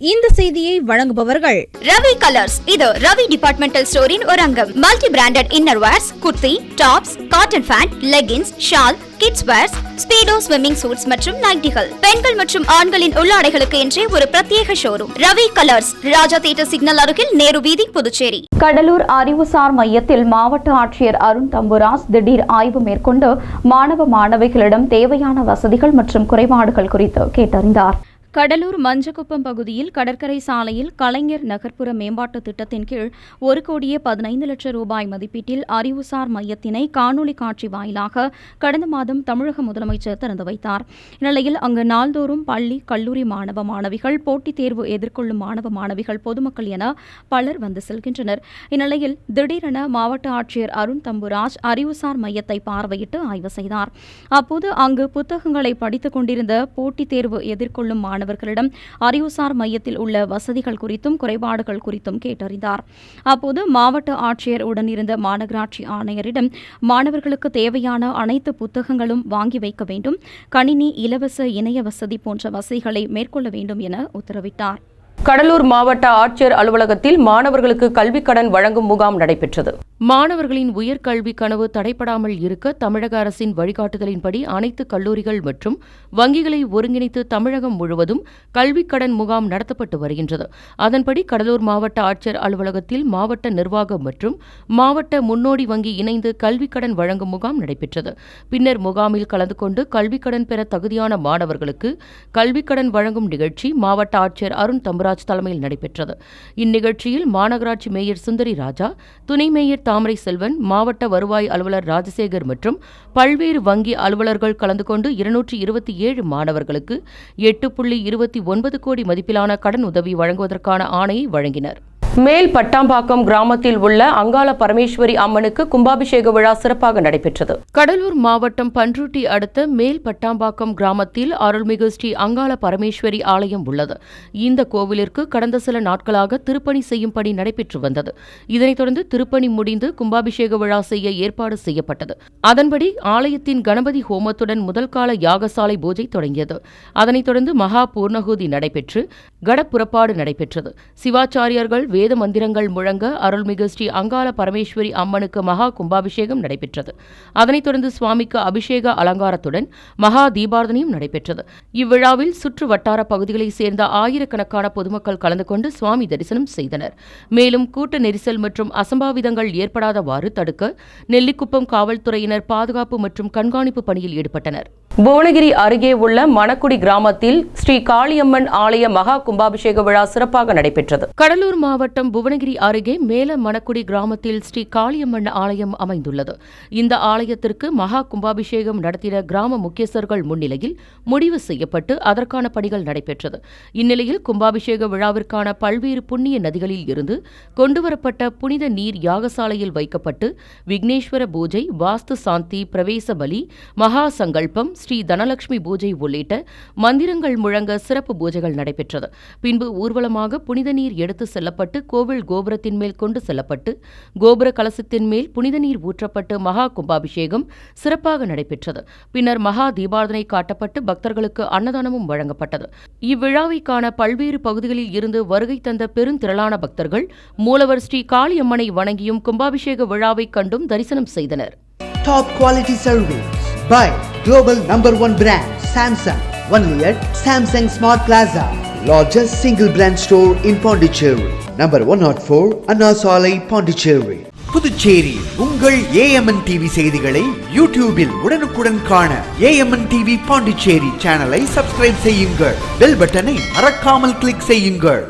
இந்த செய்தியை வழங்குபவர்கள் ரவி கலர்ஸ். இது ரவி டிபார்ட்மெண்டல் ஸ்டோரின் ஒரு அங்கம். Multi branded inner wears kurti tops cotton pant leggings shawl kids wears Speedo swimming suits மற்றும் நைட்டிகள் பெண்கள் மற்றும் ஆண்களின் உள்ளாடைகளுக்கு என்றே ஒரு பிரத்யேக showroom Ravi colours. Raja theatre signal அருகில் நேரு வீதி புதுச்சேரி. கடலூர் அறிவுசார் மையத்தில் மாவட்ட ஆட்சியர் அருண் தம்புராஸ் திடீர் ஆய்வு மேற்கொண்டு மாணவ மாணவிகளிடம் தேவையான வசதிகள் மற்றும் குறைபாடுகள் குறித்து கேட்டறிந்தார். கடலூர் மஞ்சக்குப்பம் பகுதியில் கடற்கரை சாலையில் கலைஞர் நகர்ப்புற மேம்பாட்டு திட்டத்தின் கீழ் ஒரு கோடியே பதினைந்து லட்சம் ரூபாய் மதிப்பீட்டில் அறிவுசார் மையத்தினை காணொலி காட்சி வாயிலாக கடந்த மாதம் தமிழக முதலமைச்சர் திறந்து வைத்தார். இந்நிலையில் அங்கு நாள்தோறும் பள்ளி கல்லூரி மாணவ மாணவிகள் போட்டித் தேர்வு எதிர்கொள்ளும் மாணவ மாணவிகள் பொதுமக்கள் என பலர் வந்து செல்கின்றனர். இந்நிலையில் திடீரென மாவட்ட ஆட்சியர் அருண் தம்புராஜ் அறிவுசார் மையத்தை பார்வையிட்டு ஆய்வு செய்தார். அப்போது அங்கு புத்தகங்களை படித்துக் கொண்டிருந்த போட்டித் தேர்வு எதிர்கொள்ளும் மாணவர்களிடம் அறிவுசார் மையத்தில் உள்ள வசதிகள் குறித்தும் குறைபாடுகள் குறித்தும் கேட்டறிந்தார். அப்போது மாவட்ட ஆட்சியர் உடனிருந்த மாநகராட்சி ஆணையரிடம் மாணவர்களுக்கு தேவையான அனைத்து புத்தகங்களும் வாங்கி வைக்க வேண்டும் கணினி இலவச இணைய வசதி போன்ற வசதிகளை மேற்கொள்ள வேண்டும் என உத்தரவிட்டார். கடலூர் மாவட்ட ஆட்சியர் அலுவலகத்தில் மாணவர்களுக்கு கல்விக் கடன் வழங்கும் முகாம் நடைபெற்றது. மாணவர்களின் உயர்கல்வி கனவு தடைபடாமல் இருக்க தமிழக அரசின் வழிகாட்டுதலின்படி அனைத்து கல்லூரிகள் மற்றும் வங்கிகளை ஒருங்கிணைத்து தமிழகம் முழுவதும் கல்விக் கடன் முகாம் நடத்தப்பட்டு வருகின்றது. அதன்படி கடலூர் மாவட்ட ஆட்சியர் அலுவலகத்தில் மாவட்ட நிர்வாகம் மற்றும் மாவட்ட முன்னோடி வங்கி இணைந்து கல்விக் கடன் வழங்கும் முகாம் நடைபெற்றது. பின்னர் முகாமில் கலந்து கொண்டு கல்விக் கடன் பெற தகுதியான மாணவர்களுக்கு கல்விக் கடன் வழங்கும் நிகழ்ச்சி மாவட்ட ஆட்சியர் அருண் காமராஜ் தலைமையில் நடைபெற்றது. இந்நிகழ்ச்சியில் மாநகராட்சி மேயர் சுந்தரி ராஜா துணை மேயர் தாமரை செல்வன் மாவட்ட வருவாய் அலுவலர் ராஜசேகர் மற்றும் பல்வேறு வங்கி அலுவலர்கள் கலந்து கொண்டு இருநூற்றி இருபத்தி ஏழு மாணவர்களுக்கு எட்டு புள்ளி இருபத்தி ஒன்பது கோடி மதிப்பிலான கடன் உதவி வழங்குவதற்கான ஆணையை வழங்கினர். மேல் பட்டாம்பாக்கம் கிராமத்தில் உள்ள அங்காள பரமேஸ்வரி அம்மனுக்கு கும்பாபிஷேக விழா சிறப்பாக நடைபெற்றது. கடலூர் மாவட்டம் பன்ருட்டி அடுத்த மேல் பட்டாம்பாக்கம் கிராமத்தில் அருள்மிகு ஸ்ரீ அங்காள பரமேஸ்வரி ஆலயம் உள்ளது. இந்த கோவிலிற்கு கடந்த சில நாட்களாக திருப்பணி செய்யும் பணி நடைபெற்று வந்தது. இதனைத் தொடர்ந்து திருப்பணி முடிந்து கும்பாபிஷேக விழா செய்ய ஏற்பாடு செய்யப்பட்டது. அதன்படி ஆலயத்தின் கணபதி ஹோமத்துடன் முதல்கால யாகசாலை பூஜை தொடங்கியது. அதனைத் தொடர்ந்து மகா பூர்ணகுதி நடைபெற்று கடப்புறப்பாடு நடைபெற்றது. சிவாச்சாரியர்கள் சிவாச்சாரியார்கள் வேத மந்திரங்கள் முழங்க அருள்மிகு ஸ்ரீ அங்காள பரமேஸ்வரி அம்மனுக்கு மகா கும்பாபிஷேகம் நடைபெற்றது. அதனைத் தொடர்ந்து சுவாமிக்கு அபிஷேக அலங்காரத்துடன் மகா தீபாரதனையும் நடைபெற்றது. இவ்விழாவில் சுற்று வட்டார பகுதிகளைச் சேர்ந்த ஆயிரக்கணக்கான பொதுமக்கள் கலந்து கொண்டு சுவாமி தரிசனம் செய்தனர். மேலும் கூட்ட நெரிசல் மற்றும் அசம்பாவிதங்கள் ஏற்படாதவாறு தடுக்க நெல்லிக்குப்பம் காவல்துறையினர் பாதுகாப்பு மற்றும் கண்காணிப்பு பணியில் ஈடுபட்டனர். புவனகிரி அருகே உள்ள மணக்குடி கிராமத்தில் ஸ்ரீ காளியம்மன் ஆலய மகா கும்பாபிஷேக விழா சிறப்பாக நடைபெற்றது. கடலூர் மாவட்டம் புவனகிரி அருகே மேல மணக்குடி கிராமத்தில் ஸ்ரீ காளியம்மன் ஆலயம் அமைந்துள்ளது. இந்த ஆலயத்திற்கு மகா கும்பாபிஷேகம் நடத்திட கிராம முக்கியஸ்தர்கள் முன்னிலையில் முடிவு செய்யப்பட்டு அதற்கான பணிகள் நடைபெற்றது. இந்நிலையில் கும்பாபிஷேக விழாவிற்கான பல்வேறு புண்ணிய நதிகளில் இருந்து கொண்டுவரப்பட்ட புனித நீர் யாகசாலையில் வைக்கப்பட்டு விக்னேஸ்வர பூஜை வாஸ்து சாந்தி பிரவேச பலி மகா சங்கல்பம் ஸ்ரீ தனலட்சுமி பூஜை உள்ளிட்ட மந்திரங்கள் முழங்க சிறப்பு பூஜைகள் நடைபெற்றது. பின்பு ஊர்வலமாக புனித நீர் எடுத்து செல்லப்பட்டு கோவில் கோபுரத்தின் மேல் கொண்டு செல்லப்பட்டு கோபுர கலசத்தின் மேல் புனித நீர் ஊற்றப்பட்டு மகா கும்பாபிஷேகம் சிறப்பாக நடைபெற்றது. பின்னர் மகா தீபாரதனை காட்டப்பட்டு பக்தர்களுக்கு அன்னதானமும் வழங்கப்பட்டது. இவ்விழாவை காண பல்வேறு பகுதிகளில் இருந்து வருகை தந்த பெருந்திரளான பக்தர்கள் மூலவர் ஸ்ரீ காளியம்மனை வணங்கியும் கும்பாபிஷேக விழாவை கண்டும் தரிசனம் செய்தனர். Top quality service by global number one brand Samsung. Only at Samsung Smart Plaza, largest single brand store in Pondicherry. Number 104 Anna Salai, Pondicherry. Puducherry உங்கள் ஏஎம்என் டிவி செய்திகளை யூடியூபில் உடனுக்குடன் காண ஏஎம்என் டிவி பாண்டிச்சேரி சேனலை சப்ஸ்கிரைப் செய்யுங்கள் பெல் பட்டனை மறக்காமல் click செய்யுங்கள்